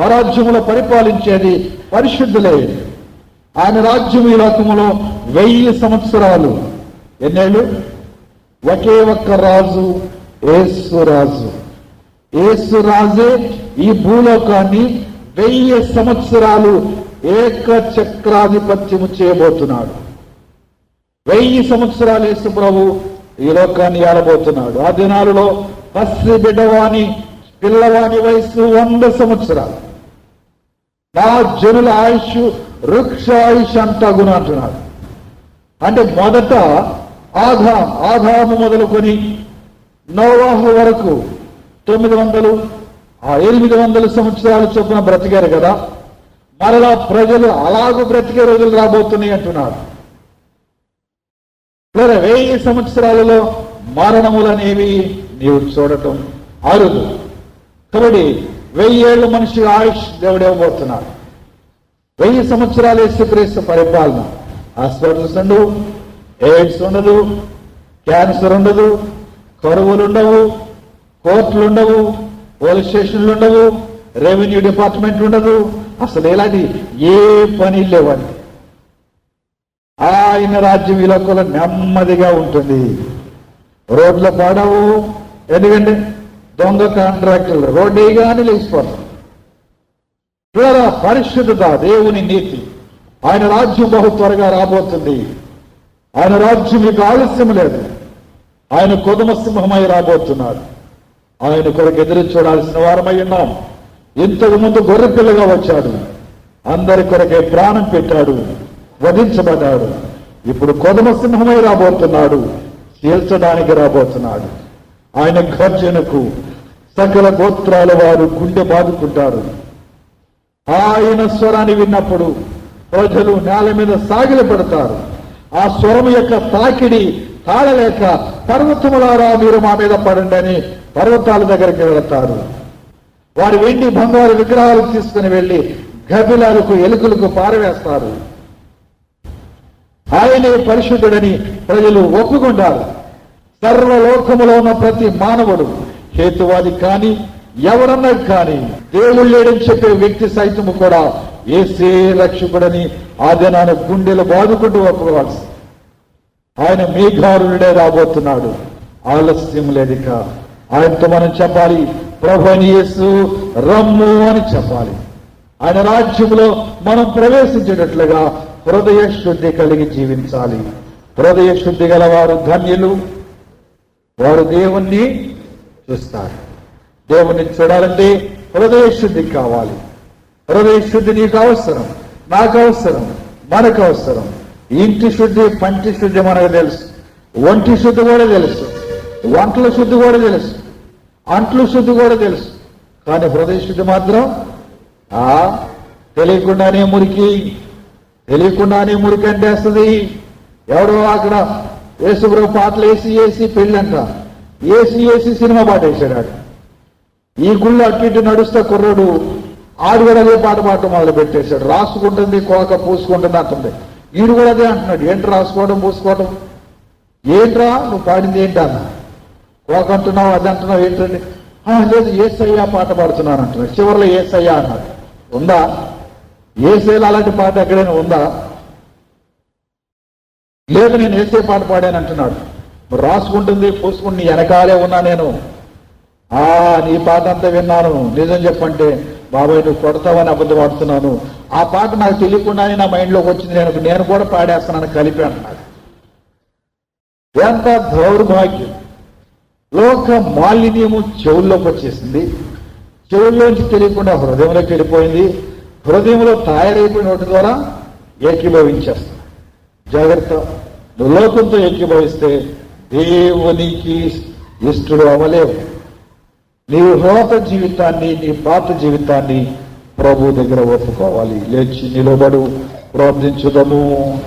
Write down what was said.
ఆ రాజ్యములో పరిపాలించేది పరిశుద్ధులే. ఆయన రాజ్యం ఈ లోకములో వెయ్యి సంవత్సరాలు. ఎన్నేళ్ళు? ఒకే ఒక్క రాజు ఏసురాజు ఏసురాజే ఈ భూలోకాన్ని వెయ్యి సంవత్సరాలు ఏక చక్రాధిపత్యము చేయబోతున్నాడు. వెయ్యి సంవత్సరాలు యేసు ప్రభు ఈ లోకాన్ని ఆడబోతున్నాడు. ఆ దినాలలో పసి బిడ్డవాణి పిల్లవాని వయస్సు వంద సంవత్సరాలు. నా జనుల ఆయుష్ వృక్ష ఆయుష్ అంటాగును అంటున్నాడు అంటే మొదట ఆదా ఆధాము మొదలుకొని నోవాహు వరకు తొమ్మిది వందలు ఆ ఎనిమిది వందల సంవత్సరాలు చొప్పున బ్రతికారు కదా. మరలా ప్రజలు అలాగూ బ్రతికే రోజులు రాబోతున్నాయి అంటున్నాడు లేదా వెయ్యి సంవత్సరాలలో మరణములనేవి నీవు చూడటం అరుదు. కాబట్టి వెయ్యి ఏళ్ళు మనిషి ఆయుష్ దేవుడు ఇవ్వబోతున్నాడు. వెయ్యి సంవత్సరాలు యేసుక్రీస్తు పరిపాలన. హాస్పిటల్స్ ఉండవు ఎయిడ్స్ ఉండదు క్యాన్సర్ ఉండదు కరువులు ఉండవు కోర్టులు ఉండవు పోలీస్ స్టేషన్లు ఉండవు రెవెన్యూ డిపార్ట్మెంట్ ఉండదు. అసలు ఇలాంటి ఏ పని లేవండి. ఆయన రాజ్యం ఈ లోకంలో నెమ్మదిగా ఉంటుంది. రోడ్లు పాడవు. ఎందుకంటే దొంగ కాంట్రాక్టులు రోడ్డు వేయగానే లేచిపోతారు చూడరా పరిశుద్ధత దేవుని నీతి. ఆయన రాజ్యం బహు త్వరగా రాబోతుంది. ఆయన రాజ్యం మీకు ఆలస్యం లేదు. ఆయన కొదమ సింహమై రాబోతున్నాడు ఆయన కొరకు ఎదురు చూడాల్సిన వారమై ఉన్నాం. ఇంతకు ముందు గొర్రెపిల్లగా వచ్చాడు. అందరి కొరకే ప్రాణం పెట్టాడు. వధించబడ్డాడు. ఇప్పుడు కొదమ సింహమై రాబోతున్నాడు. చీల్చడానికి రాబోతున్నాడు. ఆయన గర్జనకు సకల గోత్రాల వారు గుండె బాదుకుంటారు. ఆయన స్వరాన్ని విన్నప్పుడు ప్రజలు నేల మీద సాగిల పడతారు ఆ స్వరం యొక్క తాకిడి తాళలేక పర్వతములారా మీరు మా మీద పడండి అని పర్వతాల దగ్గరికి వెళతారు. వారి వెండి బంగారు విగ్రహాలు తీసుకుని వెళ్ళి గబిలాలకు ఎలుకలకు పారవేస్తారు. ఆయనే పరిశుద్ధుడని ప్రజలు ఒప్పుకుంటారు. సర్వలోకములో ఉన్న ప్రతి మానవుడు హేతువాది కాని ఎవరన్నా కానీ దేవుడు లేడని చెప్పే వ్యక్తి సైతము కూడా ఏసే రక్షకుడని ఆ దినాన గుండెలు బాదుకుంటూ ఒప్పుకోవాల్సి ఆయన మేఘారుడే రాబోతున్నాడు. ఆలస్యం లేదిక. ఆయనతో మనం చెప్పాలి ప్రభుని యేసు రమ్ము అని చెప్పాలి. ఆయన రాజ్యంలో మనం ప్రవేశించేటట్లుగా హృదయ శుద్ధి కలిగి జీవించాలి. హృదయ శుద్ధి గల వారు ధన్యులు. వారు దేవుణ్ణి చూస్తారు. దేవుని చూడాలంటే హృదయ శుద్ధి కావాలి. హృదయ శుద్ధి నీకు అవసరం నాకు అవసరం మనకు అవసరం. ఇంటి శుద్ధి పంటి శుద్ధి మనకు తెలుసు. ఒంటి శుద్ధి కూడా తెలుసు. వంటల శుద్ధి కూడా తెలుసు. అంట్లు శుద్ధి కూడా తెలుసు. కానీ హృదయ శుద్ధి మాత్రం ఆ తెలియకుండానే మురికి తెలియకుండానే మురికి అంటేస్తుంది. ఎవడో అక్కడ యేసుప్రభు పాటలు వేసి వేసి పెళ్ళంట. ఏసీ ఏసీ సినిమా పాట వేసాడు ఆడు. ఈ గుళ్ళు అటు ఇటు నడుస్తే కుర్రోడు ఆడు కూడా అదే పాట పాడటం మొదలు పెట్టేశాడు. రాసుకుంటుంది కోక పూసుకుంటుంది అంటుంది. ఈడు కూడా అదే అంటున్నాడు. ఏంటి రాసుకోవడం పూసుకోవడం? ఏంట్రా? నువ్వు పాడింది ఏంటి అన్న? కోక అంటున్నావు అది అంటున్నావు ఏంటండి లేదు ఏసయ్యా పాట పాడుతున్నాను అంటున్నాడు. చివరిలో ఏసయ్యా అన్నాడు. ఉందా? ఏసేలు అలాంటి పాట ఎక్కడైనా ఉందా? లేదు నేను ఏసే పాట పాడాను అంటున్నాడు. రాసుకుంటుంది పూసుకుంటుంది వెనకాలే ఉన్నా నేను. ఆ నీ పాట అంతా విన్నాను. నిజం చెప్పంటే బాబాయ్ నువ్వు కొడతావని అబద్ధం ఆడుతున్నాను ఆ పాట నాకు తెలియకుండానే నా మైండ్లోకి వచ్చింది. నేను నేను కూడా పాడేస్తున్నాను కలిపి అన్నాడు ఎంత దౌర్భాగ్యం. లోక మాలిన్యము చెవుల్లోకి వచ్చేసింది. చెవుల్లోంచి తెలియకుండా హృదయంలోకి వెళ్ళిపోయింది. హృదయంలో తయారైపోయిన వాటి ద్వారా ఏకీభవించేస్తాం జాగ్రత్త. నువ్వు లోకంతో ఏకీభవిస్తే దేవునికి ఇష్టడు అవ్వలేవు నీ హోత జీవితాన్ని నీ పాత జీవితాన్ని ప్రభు దగ్గర ఒప్పుకోవాలి. లేచి నిలబడు ప్రార్థించుదము.